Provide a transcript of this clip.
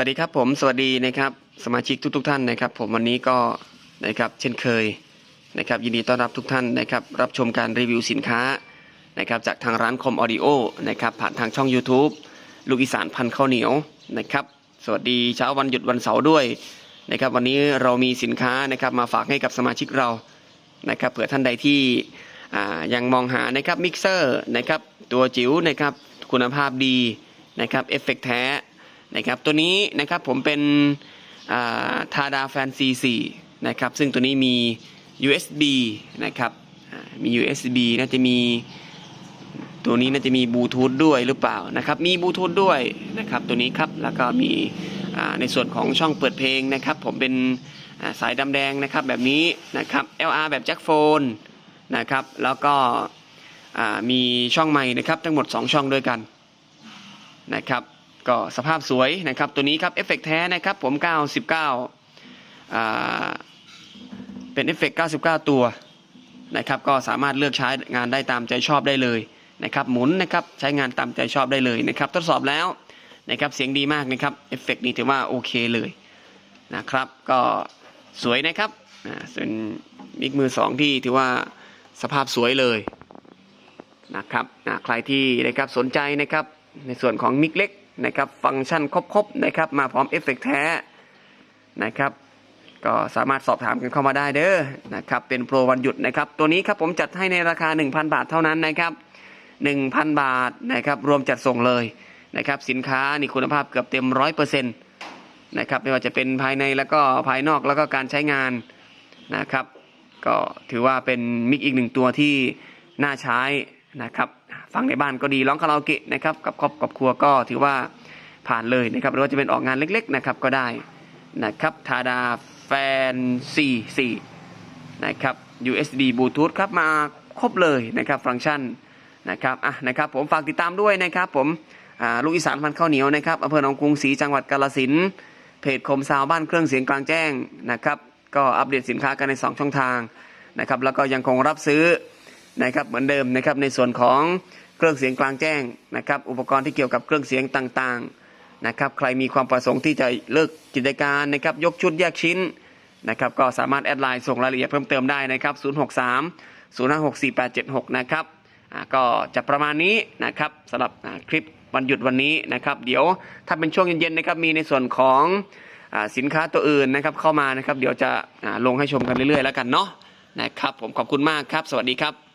วัสดีครับผมสวัสดีนะครับสมาชิกทุก ๆ ท่านนะครับ ผมวันนี้ก็นะครับเช่นเคยนะครับยินดีต้อนรับทุกท่านนะครับรับชมการรีวิวสินค้านะครับจากทางร้านคอมออดิโอนะครับผ่านทางช่อง YouTube ลูกอีสานพันข้าวเหนียวนะครับสวัสดีเช้าวันหยุดวันเสาร์ด้วยนะครับวันนี้เรามีสินค้านะครับมาฝากให้กับสมาชิกเรานะครับเผื่อท่านใดที่อ่ายังมองหานะครับมิกเซอร์นะครับตัวจิ๋วนะครับคุณภาพดีนะครับเอฟเฟกแท้ นะครับ ตัวนี้นะครับผมเป็นทาดาแฟนซี4นะครับ ซึ่งตัวนี้มี USB นะครับมี USB น่าจะมีตัวนี้น่าจะมีบลูทูธด้วยหรือเปล่านะครับ มีบลูทูธด้วยนะครับ ตัวนี้ครับแล้วก็มีในส่วนของช่องเปิดเพลงนะครับ ผมเป็นสายดำแดงนะครับแบบนี้นะครับ LR แบบแจ็คโฟนนะครับ แล้วก็มีช่องใหม่นะครับ ทั้งหมด 2 ช่องด้วยกันนะครับ ก็สภาพสวยนะครับตัวนี้ครับเอฟเฟกแท้นะครับผม 99อ่าเป็นเอฟเฟก99 ตัวนะครับก็สามารถเลือกใช้งานได้ตามใจชอบได้เลยนะครับหมุนนะครับใช้งานตามใจชอบได้เลยนะครับทดสอบแล้วนะครับเสียงดีมากนะครับเอฟเฟกนี้ถือว่าโอเคเลยนะครับก็สวยนะครับอ่าเป็นมิกมือสองที่ถือว่าสภาพสวยเลยนะครับอ่าใครที่นะครับสนใจนะครับในส่วนของมิกเล็ก นะครับ ฟังก์ชันครบๆนะครับ มาพร้อมเอฟเฟกต์แท้นะครับ ก็สามารถสอบถามกันเข้ามาได้เด้อนะครับ เป็นโปรวันหยุดนะครับ ตัวนี้ครับผมจัดให้ในราคา 1,000 บาทเท่านั้นนะครับ 1,000 บาทนะครับรวมจัดส่งเลยนะครับสินค้านี่คุณภาพเกือบเต็มร้อยเปอร์เซ็นต์นะครับไม่ว่าจะเป็นภายในแล้วก็ภายนอกแล้วก็การใช้งานนะครับ ก็ถือว่าเป็นมิกอีกหนึ่งตัวที่น่าใช้นะครับ ฟังในบ้านก็ดีร้องคาราโอเกะนะครับกับครอบกับครัวก็ถือว่าผ่านเลยนะครับหรือว่าจะเป็นออกงานเล็กๆนะครับก็ได้นะครับทาดาแฟน44นะครับ USB Bluetooth ครับมาครบเลยนะครับฟังก์ชันนะครับอะนะครับผมฝากติดตามด้วยนะครับผมลูกอีสานพันข้าวเหนียวนะครับอำเภอหนองกรุงศรีจังหวัดกาฬสินเพจคมซาวบ้านเครื่องเสียงกลางแจ้งนะครับ ก็อัปเดตสินค้ากันใน 2 ช่องทางนะครับแล้วก็ยังคงรับซื้อ นะครับเหมือนเดิมนะครับในส่วนของเครื่องเสียงกลางแจ้งนะครับอุปกรณ์ที่เกี่ยวกับเครื่องเสียงต่างๆนะครับใครมีความประสงค์ที่จะเลิกกิจการนะครับยกชุดแยกชิ้นนะครับก็สามารถแอดไลน์ส่งรายละเอียดเพิ่มเติมได้นะครับ 063 056 4876 นะครับก็จะประมาณนี้นะครับสำหรับคลิปวันหยุดวันนี้นะครับ เดี๋ยวถ้าเป็นช่วงเย็นๆนะครับมีในส่วนของอสินค้าตัวอื่นนะครับเข้ามานะครับ เดี๋ยวจะลงให้ชมกันเรื่อยๆแล้วกันเนาะนะครับ ผมขอบคุณมากครับ สวัสดีครับ